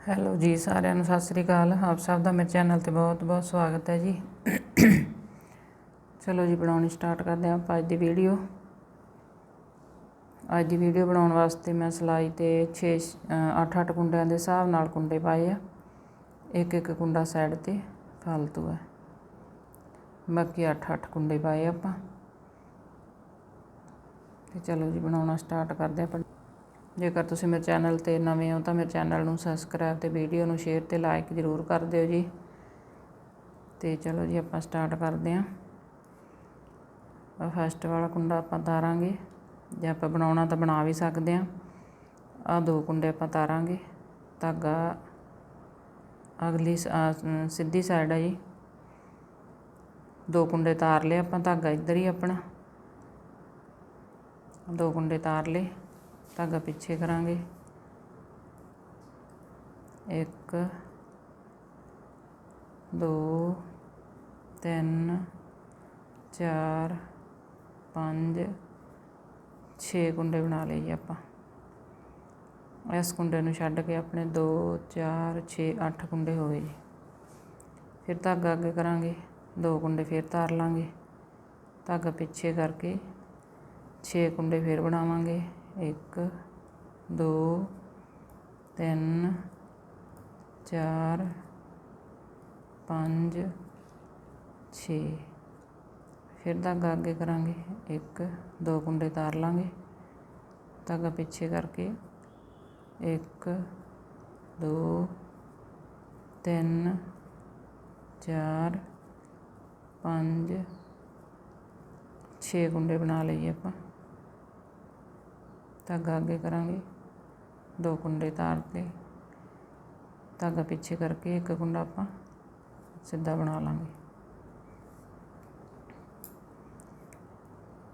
Hello ਜੀ ਸਾਰਿਆਂ ਨੂੰ ਸਤਿ ਸ੍ਰੀ ਅਕਾਲ। ਆਪ ਸਭ ਦਾ ਮੇਰੇ ਚੈਨਲ ਤੇ ਬਹੁਤ ਬਹੁਤ ਸਵਾਗਤ ਹੈ ਜੀ। ਚਲੋ ਜੀ ਬਣਾਉਣੀ ਸਟਾਰਟ ਕਰਦੇ ਹਾਂ ਆਪਾਂ ਅੱਜ ਦੀ ਵੀਡੀਓ। ਅੱਜ ਦੀ ਵੀਡੀਓ ਬਣਾਉਣ ਵਾਸਤੇ ਮੈਂ ਸਲਾਈ ਤੇ 6 8-8 ਕੁੰਡਿਆਂ ਦੇ ਹਿਸਾਬ ਨਾਲ ਕੁੰਡੇ ਪਾਏ ਆ। ਇੱਕ ਇੱਕ ਕੁੰਡਾ ਸਾਈਡ ਤੇ ਫਾਲਤੂ ਹੈ ਬਾਕੀ 8-8 ਕੁੰਡੇ ਪਾਏ ਆਪਾਂ। ਤੇ ਚਲੋ ਜੀ ਬਣਾਉਣਾ ਸਟਾਰਟ ਕਰਦੇ ਆਪਾਂ। ਜੇਕਰ ਤੁਸੀਂ ਮੇਰੇ ਚੈਨਲ ਤੇ ਨਵੇਂ ਹੋ ਤਾਂ ਮੇਰੇ ਚੈਨਲ ਨੂੰ ਸਬਸਕ੍ਰਾਈਬ ਤੇ ਵੀਡੀਓ ਨੂੰ ਸ਼ੇਅਰ ਤੇ ਲਾਈਕ ਜ਼ਰੂਰ ਕਰ ਦਿਓ ਜੀ। ਤੇ ਚਲੋ ਜੀ, ਆਪਾਂ ਸਟਾਰਟ ਕਰਦੇ ਆਂ ਫਸਟ ਵਾਲਾ ਕੁੰਡਾ ਆਪਾਂ ਤਾਰਾਂਗੇ। ਜੇ ਆਪਾਂ ਬਣਾਉਣਾ ਤਾਂ ਬਣਾ ਵੀ ਸਕਦੇ ਆਂ ਆ ਦੋ ਕੁੰਡੇ ਆਪਾਂ ਤਾਰਾਂਗੇ। ਧਾਗਾ ਅਗਲੀ ਸਿੱਧੀ ਸਾਈਡ ਹੈ ਜੀ। ਦੋ ਕੁੰਡੇ ਤਾਰ ਲਏ ਆਪਾਂ, ਧਾਗਾ ਇੱਧਰ ਹੀ ਆਪਣਾ। ਦੋ ਕੁੰਡੇ ਤਾਰ ਲਏ। ਧਾਗਾ ਪਿੱਛੇ ਕਰਾਂਗੇ। ਇੱਕ, ਦੋ, ਤਿੰਨ, ਚਾਰ, ਪੰਜ 6 ਕੁੰਡੇ ਬਣਾ ਲਏ ਜੀ ਆਪਾਂ। ਇਸ ਕੁੰਡੇ ਨੂੰ ਛੱਡ ਕੇ ਆਪਣੇ 2 4 6 8 ਕੁੰਡੇ ਹੋ ਗਏ ਜੀ। ਫਿਰ ਧਾਗਾ ਅੱਗੇ ਕਰਾਂਗੇ, ਦੋ ਕੁੰਡੇ ਫਿਰ ਤਾਰ ਲਾਂਗੇ। ਧਾਗਾ ਪਿੱਛੇ ਕਰਕੇ 6 ਕੁੰਡੇ ਫਿਰ ਬਣਾਵਾਂਗੇ। ਇੱਕ, ਦੋ, ਤਿੰਨ, ਚਾਰ, ਪੰਜ, ਛੇ। ਫਿਰ ਧਾਗਾ ਅੱਗੇ ਕਰਾਂਗੇ। ਇੱਕ, ਦੋ ਕੁੰਡੇ ਤਾਰ ਲਾਂਗੇ। ਧਾਗਾ ਪਿੱਛੇ ਕਰਕੇ। ਇੱਕ, ਦੋ, ਤਿੰਨ, ਚਾਰ, ਪੰਜ, ਛੇ ਕੁੰਡੇ ਬਣਾ ਲਈਏ ਆਪਾਂ। ਧਾਗਾ ਅੱਗੇ ਕਰਾਂਗੇ। ਦੋ ਕੁੰਡੇ ਤਾਰ ਕੇ ਧਾਗਾ ਪਿੱਛੇ ਕਰਕੇ ਇੱਕ ਕੁੰਡਾ ਆਪਾਂ ਸਿੱਧਾ ਬਣਾ ਲਾਂਗੇ।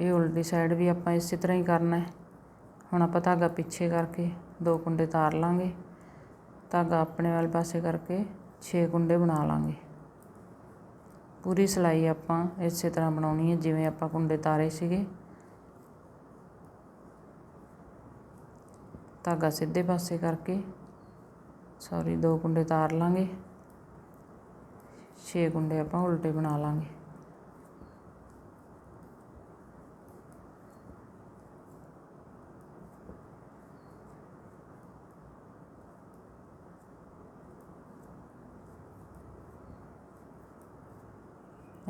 ਇਹ ਉਲਟੀ ਸਾਈਡ ਵੀ ਆਪਾਂ ਇਸੇ ਤਰ੍ਹਾਂ ਹੀ ਕਰਨਾ ਹੈ। ਹੁਣ ਆਪਾਂ ਧਾਗਾ ਪਿੱਛੇ ਕਰਕੇ ਦੋ ਕੁੰਡੇ ਤਾਰ ਲਾਂਗੇ। ਧਾਗਾ ਆਪਣੇ ਵਾਲੇ ਪਾਸੇ ਕਰਕੇ 6 ਕੁੰਡੇ ਬਣਾ ਲਾਂਗੇ। ਪੂਰੀ ਸਲਾਈ ਆਪਾਂ ਇਸੇ ਤਰ੍ਹਾਂ ਬਣਾਉਣੀ ਹੈ ਜਿਵੇਂ ਆਪਾਂ ਕੁੰਡੇ ਤਾਰੇ ਸੀਗੇ। ਧਾਗਾ ਸਿੱਧੇ ਪਾਸੇ ਕਰਕੇ ਸੌਰੀ ਦੋ ਕੁੰਡੇ ਤਾਰ ਲਾਂਗੇ। 6 ਕੁੰਡੇ ਆਪਾਂ ਉਲਟੇ ਬਣਾ ਲਾਂਗੇ।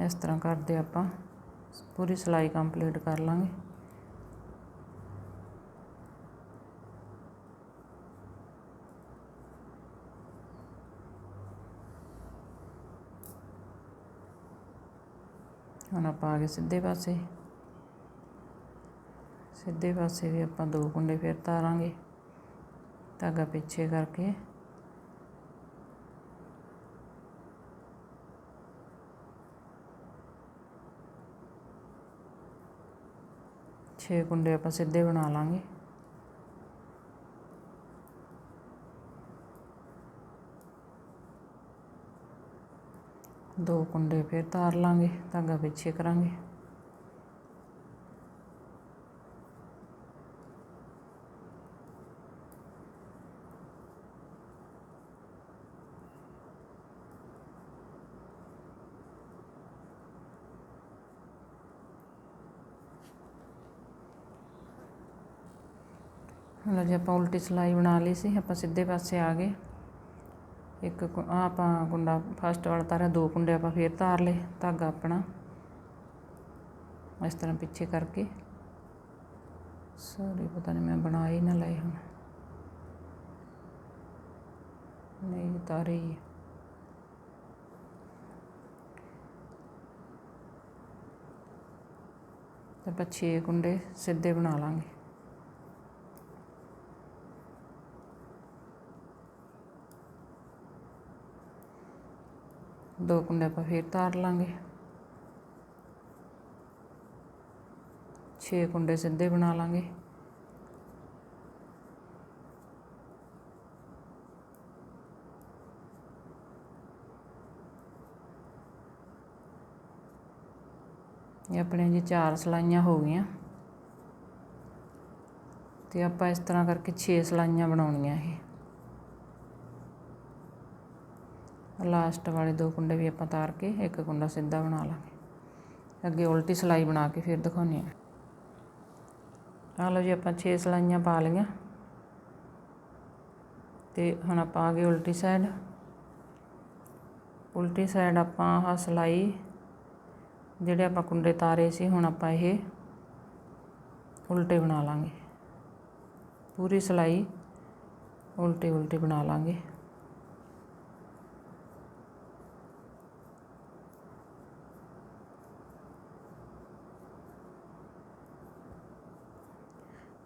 ਇਸ ਤਰ੍ਹਾਂ ਕਰਦੇ ਆਪਾਂ, ਪੂਰੀ ਸਿਲਾਈ ਕੰਪਲੀਟ ਕਰ ਲਾਂਗੇ। ਹੁਣ ਆਪਾਂ ਆ ਗਏ ਸਿੱਧੇ ਪਾਸੇ। ਸਿੱਧੇ ਪਾਸੇ ਵੀ ਆਪਾਂ ਦੋ ਕੁੰਡੇ ਫਿਰ ਤਾਰਾਂਗੇ। ਧਾਗਾ ਪਿੱਛੇ ਕਰਕੇ। ਛੇ ਕੁੰਡੇ ਆਪਾਂ ਸਿੱਧੇ ਬਣਾ ਲਾਂਗੇ। ਦੋ ਕੁੰਡੇ ਫਿਰ ਤਾਰ ਲਾਂਗੇ, ਧਾਗਾ ਪਿੱਛੇ ਕਰਾਂਗੇ। ਹੁਣ ਜੇ ਆਪਾਂ ਉਲਟੀ ਸਲਾਈ ਬਣਾ ਲਈ ਸੀ, ਆਪਾਂ ਸਿੱਧੇ ਪਾਸੇ ਆ ਗਏ। ਇੱਕ ਆ ਆਪਾਂ ਕੁੰਡਾ ਫਸਟ ਵਾਲਾ ਤਾਰਿਆ, ਦੋ ਕੁੰਡੇ ਆਪਾਂ ਫੇਰ ਤਾਰ ਲਏ, ਧਾਗਾ ਆਪਣਾ। ਇਸ ਤਰ੍ਹਾਂ ਪਿੱਛੇ ਕਰਕੇ। ਸੌਰੀ ਪਤਾ ਨਹੀਂ ਮੈਂ ਬਣਾ ਹੀ ਨਾ ਲਏ ਹੁਣ। ਨਹੀਂ ਤਾਰੇ ਹੀ ਤੇ ਆਪਾਂ 6 ਕੁੰਡੇ ਸਿੱਧੇ ਬਣਾ ਲਾਂਗੇ। ਦੋ ਕੁੰਡੇ ਆਪਾਂ ਫੇਰ ਤਾਰ ਲਾਂਗੇ। 6 ਕੁੰਡੇ ਸਿੱਧੇ ਬਣਾ ਲਾਂਗੇ। ਇਹ ਆਪਣੇ ਜੀ ਚਾਰ ਸਲਾਈਆਂ ਹੋ ਗਈਆਂ। ਤੇ ਆਪਾਂ ਇਸ ਤਰ੍ਹਾਂ ਕਰਕੇ 6 ਸਲਾਈਆਂ ਬਣਾਉਣੀਆਂ ਇਹ। ਲਾਸਟ ਵਾਲੇ ਦੋ ਕੁੰਡੇ ਵੀ ਆਪਾਂ ਤਾਰ ਕੇ ਇੱਕ ਕੁੰਡਾ ਸਿੱਧਾ ਬਣਾ ਲਾਂਗੇ। ਅੱਗੇ ਉਲਟੀ ਸਲਾਈ ਬਣਾ ਕੇ ਫਿਰ ਦਿਖਾਉਂਦੇ ਆ ਆ ਲਓ ਜੀ, ਆਪਾਂ 6 ਸਲਾਈਆਂ ਪਾ ਲਈਆਂ। ਤੇ ਹੁਣ ਆਪਾਂ ਆ ਗਏ ਉਲਟੀ ਸਾਈਡ। ਉਲਟੀ ਸਾਈਡ ਆਪਾਂ ਆਹ ਸਲਾਈ, ਜਿਹੜੇ ਆਪਾਂ ਕੁੰਡੇ ਤਾਰੇ ਸੀ, ਹੁਣ ਆਪਾਂ ਇਹ ਉਲਟੇ ਬਣਾ ਲਾਂਗੇ। ਪੂਰੀ ਸਲਾਈ ਉਲਟੇ ਉਲਟੇ ਬਣਾ ਲਾਂਗੇ।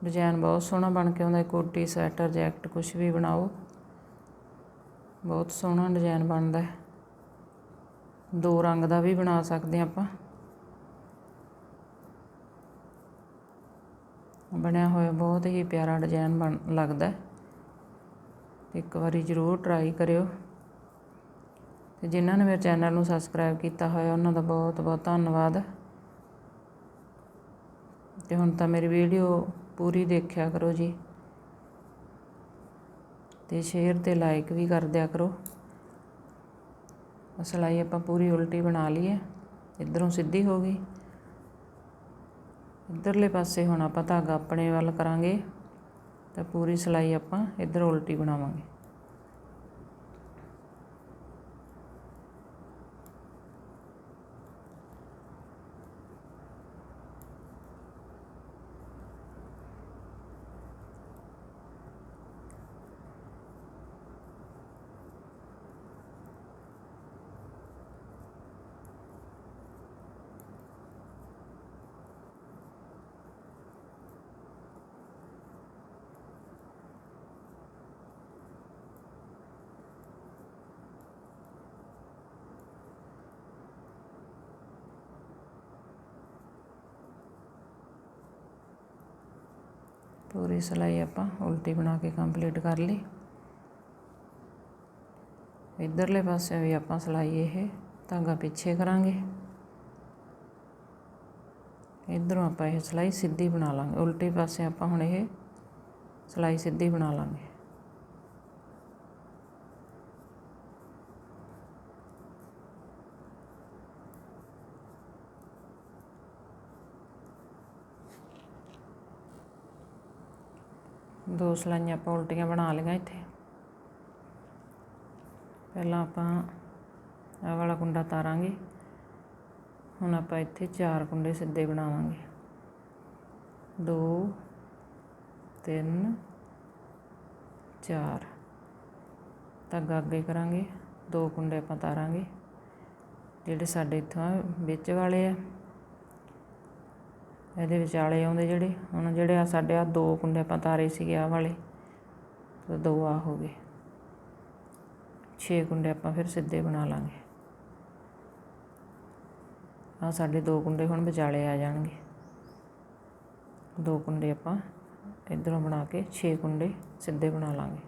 ਡਿਜ਼ਾਈਨ ਬਹੁਤ ਸੋਹਣਾ ਬਣ ਕੇ ਆਉਂਦਾ ਕੋਟੀ, ਸਵੈਟਰ, ਜੈਕਟ ਕੁਝ ਵੀ ਬਣਾਓ। ਬਹੁਤ ਸੋਹਣਾ ਡਿਜ਼ਾਈਨ ਬਣਦਾ ਹੈ। ਦੋ ਰੰਗ ਦਾ ਵੀ ਬਣਾ ਸਕਦੇ ਆਪਾਂ। ਬਣਿਆ ਹੋਇਆ ਬਹੁਤ ਹੀ ਪਿਆਰਾ ਡਿਜ਼ਾਈਨ ਬਣ, ਲੱਗਦਾ ਇੱਕ ਵਾਰੀ ਜ਼ਰੂਰ ਟਰਾਈ ਕਰਿਓ। ਤੇ ਜਿਨ੍ਹਾਂ ਨੇ ਮੇਰੇ ਚੈਨਲ ਨੂੰ ਸਬਸਕ੍ਰਾਈਬ ਕੀਤਾ ਹੋਇਆ, ਉਹਨਾਂ ਦਾ ਬਹੁਤ ਬਹੁਤ ਧੰਨਵਾਦ। ਤੇ ਹੁਣ ਤਾਂ ਮੇਰੀ ਵੀਡੀਓ ਪੂਰੀ ਦੇਖਿਆ ਕਰੋ ਜੀ। ਤੇ ਸ਼ੇਅਰ ਤੇ ਲਾਈਕ ਵੀ ਕਰ ਦਿਆ ਕਰੋ। ਸਲਾਈ ਆਪਾਂ ਪੂਰੀ ਉਲਟੀ ਬਣਾ ਲਈ ਹੈ ਇਧਰੋਂ ਸਿੱਧੀ ਹੋ ਗਈ। ਇਧਰਲੇ ਪਾਸੇ ਹੁਣ ਆਪਾਂ ਧਾਗਾ ਆਪਣੇ ਵੱਲ ਕਰਾਂਗੇ। ਤਾਂ ਪੂਰੀ ਸਲਾਈ ਆਪਾਂ ਇਧਰ ਉਲਟੀ ਬਣਾਵਾਂਗੇ। ਪੂਰੀ ਸਿਲਾਈ ਆਪਾਂ ਉਲਟੀ ਬਣਾ ਕੇ ਕੰਪਲੀਟ ਕਰ ਲਈ। ਇਧਰਲੇ ਪਾਸੇ ਵੀ ਆਪਾਂ ਸਿਲਾਈ ਇਹ ਧਾਗਾ ਪਿੱਛੇ ਕਰਾਂਗੇ। ਇਧਰੋਂ ਆਪਾਂ ਇਹ ਸਿਲਾਈ ਸਿੱਧੀ ਬਣਾ ਲਾਂਗੇ। ਉਲਟੇ ਪਾਸੇ ਆਪਾਂ ਹੁਣ ਇਹ ਸਿਲਾਈ ਸਿੱਧੀ ਬਣਾ ਲਾਂਗੇ। ਦੋ ਸਲਾਈਆਂ ਆਪਾਂ ਉਲਟੀਆਂ ਬਣਾ ਲਈਆਂ ਇੱਥੇ। ਪਹਿਲਾਂ ਆਪਾਂ ਆਹ ਵਾਲਾ ਕੁੰਡਾ ਤਾਰਾਂਗੇ। ਹੁਣ ਆਪਾਂ ਇੱਥੇ ਚਾਰ ਕੁੰਡੇ ਸਿੱਧੇ ਬਣਾਵਾਂਗੇ। ਦੋ, ਤਿੰਨ, ਚਾਰ। ਧਾਗਾ ਅੱਗੇ ਕਰਾਂਗੇ। ਦੋ ਕੁੰਡੇ ਆਪਾਂ ਤਾਰਾਂਗੇ। ਜਿਹੜੇ ਸਾਡੇ ਇੱਥੋਂ ਵਿੱਚ ਵਾਲੇ ਆ। ਇਹਦੇ ਵਿਚਾਲੇ ਆਉਂਦੇ ਜਿਹੜੇ, ਹੁਣ ਜਿਹੜੇ ਆ ਸਾਡੇ ਆ ਦੋ ਕੁੰਡੇ ਆਪਾਂ ਤਾਰੇ ਸੀਗੇ ਆ ਵਾਲੇ, ਤੇ ਦੋ ਆ ਹੋ ਗਏ। 6 ਕੁੰਡੇ ਆਪਾਂ ਫਿਰ ਸਿੱਧੇ ਬਣਾ ਲਾਂਗੇ। ਆ ਸਾਡੇ ਦੋ ਕੁੰਡੇ ਹੁਣ ਵਿਚਾਲੇ ਆ ਜਾਣਗੇ। ਦੋ ਕੁੰਡੇ ਆਪਾਂ ਇਧਰੋਂ ਬਣਾ ਕੇ 6 ਕੁੰਡੇ ਸਿੱਧੇ ਬਣਾ ਲਾਂਗੇ।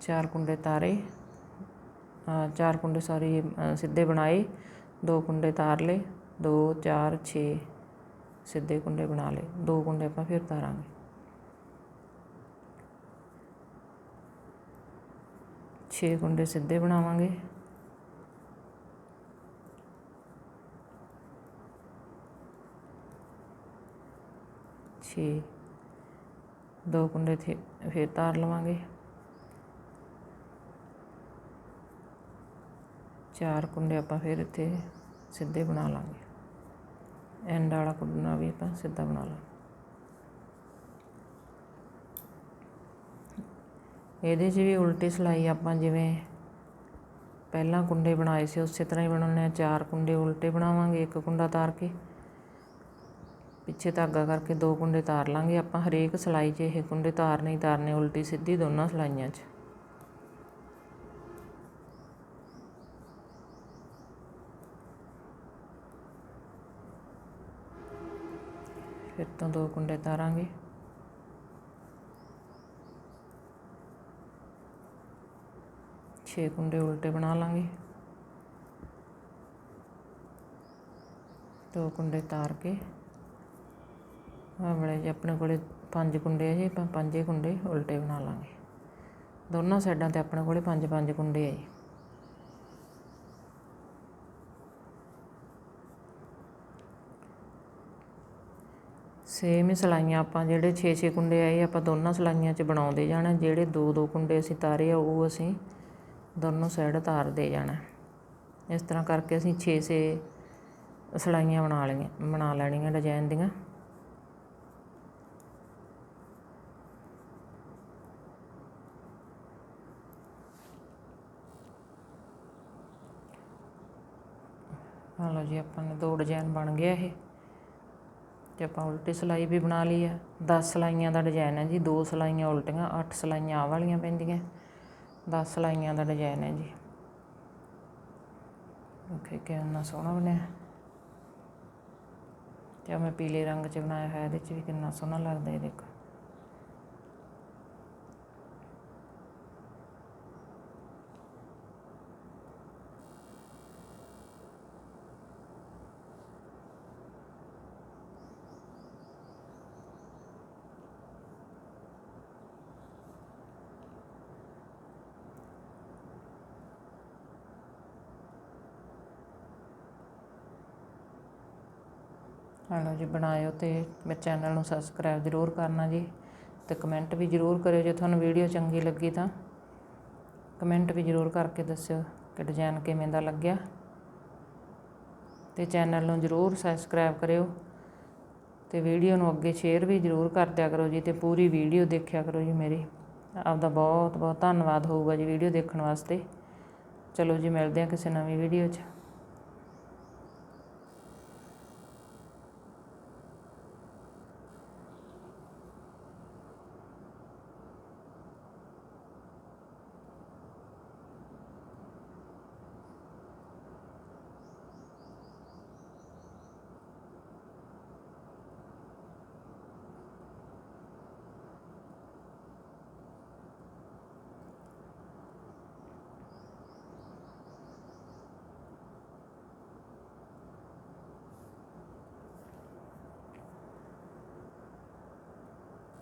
ਚਾਰ ਕੁੰਡੇ ਤਾਰੇ ਚਾਰ ਕੁੰਡੇ ਸਾਰੀ ਸਿੱਧੇ ਬਣਾਏ ਦੋ ਕੁੰਡੇ ਤਾਰ ਲਏ 2 4 6 ਸਿੱਧੇ ਕੁੰਡੇ ਬਣਾ ਲਏ, ਦੋ ਕੁੰਡੇ ਆਪਾਂ ਫਿਰ ਤਾਰਾਂਗੇ। ਛੇ ਕੁੰਡੇ ਸਿੱਧੇ ਬਣਾਵਾਂਗੇ। ਛੇ, ਦੋ ਕੁੰਡੇ ਥੇ, ਫਿਰ ਤਾਰ ਲਵਾਂਗੇ। ਚਾਰ ਕੁੰਡੇ ਆਪਾਂ ਫਿਰ ਇੱਥੇ ਸਿੱਧੇ ਬਣਾ ਲਾਂਗੇ। ਐਂਡ ਵਾਲਾ ਕੁੰਡਾ ਵੀ ਆਪਾਂ ਸਿੱਧਾ ਬਣਾ ਲਾਂਗੇ। ਇਹਦੇ 'ਚ ਵੀ ਉਲਟੀ ਸਲਾਈ ਆਪਾਂ ਜਿਵੇਂ ਪਹਿਲਾਂ ਕੁੰਡੇ ਬਣਾਏ ਸੀ, ਉਸੇ ਤਰ੍ਹਾਂ ਹੀ ਬਣਾਉਣੇ ਆ ਚਾਰ ਕੁੰਡੇ ਉਲਟੇ ਬਣਾਵਾਂਗੇ, ਇੱਕ ਕੁੰਡਾ ਤਾਰ ਕੇ। ਪਿੱਛੇ ਧਾਗਾ ਕਰਕੇ ਦੋ ਕੁੰਡੇ ਤਾਰ ਲਾਂਗੇ। ਆਪਾਂ ਹਰੇਕ ਸਲਾਈ 'ਚ ਇਹ ਕੁੰਡੇ ਤਾਰਨੇ ਹੀ ਤਾਰਨੇ, ਉਲਟੀ ਸਿੱਧੀ ਦੋਨਾਂ ਸਲਾਈਆਂ 'ਚ। ਫਿਰ ਤੋਂ ਦੋ ਕੁੰਡੇ ਤਾਰਾਂਗੇ। ਛੇ ਕੁੰਡੇ ਉਲਟੇ ਬਣਾ ਲਾਂਗੇ। ਦੋ ਕੁੰਡੇ ਤਾਰ ਕੇ। ਆ ਜੇ ਆਪਣੇ ਕੋਲੇ ਪੰਜ ਕੁੰਡੇ ਆ ਜੀ, ਆਪਾਂ ਪੰਜੇ ਕੁੰਡੇ ਉਲਟੇ ਬਣਾ ਲਾਂਗੇ। ਦੋਨਾਂ ਸਾਈਡਾਂ ਤੇ ਆਪਣੇ ਕੋਲੇ ਪੰਜ ਪੰਜ ਕੁੰਡੇ ਆ ਜੀ। ਸੇਮ ਹੀ ਸਲਾਈਆਂ ਆਪਾਂ ਜਿਹੜੇ 6-6 ਕੁੰਡੇ ਆਏ, ਆਪਾਂ ਦੋਨਾਂ ਸਲਾਈਆਂ 'ਚ ਬਣਾਉਂਦੇ ਜਾਣਾ। ਜਿਹੜੇ ਦੋ ਦੋ ਕੁੰਡੇ ਅਸੀਂ ਤਾਰੇ ਆ, ਉਹ ਅਸੀਂ ਦੋਨੋਂ ਸਾਈਡ ਤਾਰਦੇ ਜਾਣਾ। ਇਸ ਤਰ੍ਹਾਂ ਕਰਕੇ ਅਸੀਂ 6-6 ਸਲਾਈਆਂ ਬਣਾ ਲਈਆਂ, ਬਣਾ ਲੈਣੀਆਂ ਡਿਜ਼ਾਈਨ ਦੀਆਂ। ਆਹ ਲਓ ਜੀ, ਆਪਾਂ ਨੇ ਦੋ ਡਿਜ਼ਾਈਨ ਬਣ ਗਿਆ ਇਹ। ਅਤੇ ਆਪਾਂ ਉਲਟੀ ਸਿਲਾਈ ਵੀ ਬਣਾ ਲਈ ਆ। ਦਸ ਸਿਲਾਈਆਂ ਦਾ ਡਿਜਾਇਨ ਹੈ ਜੀ, ਦੋ ਸਿਲਾਈਆਂ ਉਲਟੀਆਂ, ਅੱਠ ਸਿਲਾਈਆਂ ਆਹ ਵਾਲੀਆਂ ਪੈਂਦੀਆਂ। ਦਸ ਸਿਲਾਈਆਂ ਦਾ ਡਿਜਾਇਨ ਹੈ ਜੀ। ਓਕੇ, ਕਿੰਨਾ ਸੋਹਣਾ ਬਣਿਆ। ਤੇ ਮੈਂ ਪੀਲੇ ਰੰਗ 'ਚ ਬਣਾਇਆ ਹੋਇਆ, ਇਹਦੇ 'ਚ ਵੀ ਕਿੰਨਾ ਸੋਹਣਾ ਲੱਗਦਾ ਇਹ ਦੇਖੋ। ਹੈਲੋ ਜੀ, ਬਣਾਇਓ ਅਤੇ ਮੇਰੇ ਚੈਨਲ ਨੂੰ ਸਬਸਕ੍ਰਾਈਬ ਜ਼ਰੂਰ ਕਰਨਾ ਜੀ ਅਤੇ ਕਮੈਂਟ ਵੀ ਜ਼ਰੂਰ ਕਰਿਓ ਜੇ ਤੁਹਾਨੂੰ ਵੀਡੀਓ ਚੰਗੀ ਲੱਗੀ ਤਾਂ। ਕਮੈਂਟ ਵੀ ਜ਼ਰੂਰ ਕਰਕੇ ਦੱਸਿਓ ਕਿ ਡਿਜ਼ਾਇਨ ਕਿਵੇਂ ਦਾ ਲੱਗਿਆ। ਅਤੇ ਚੈਨਲ ਨੂੰ ਜ਼ਰੂਰ ਸਬਸਕ੍ਰਾਈਬ ਕਰਿਓ ਅਤੇ ਵੀਡੀਓ ਨੂੰ ਅੱਗੇ ਸ਼ੇਅਰ ਵੀ ਜ਼ਰੂਰ ਕਰ ਦਿਆ ਕਰੋ ਜੀ ਅਤੇ ਪੂਰੀ ਵੀਡੀਓ ਦੇਖਿਆ ਕਰੋ ਜੀ ਮੇਰੀ। ਆਪਦਾ ਬਹੁਤ ਬਹੁਤ ਧੰਨਵਾਦ ਹੋਊਗਾ ਜੀ ਵੀਡੀਓ ਦੇਖਣ ਵਾਸਤੇ। ਚਲੋ ਜੀ, ਮਿਲਦੇ ਹਾਂ ਕਿਸੇ ਨਵੀਂ ਵੀਡੀਓ 'ਚ।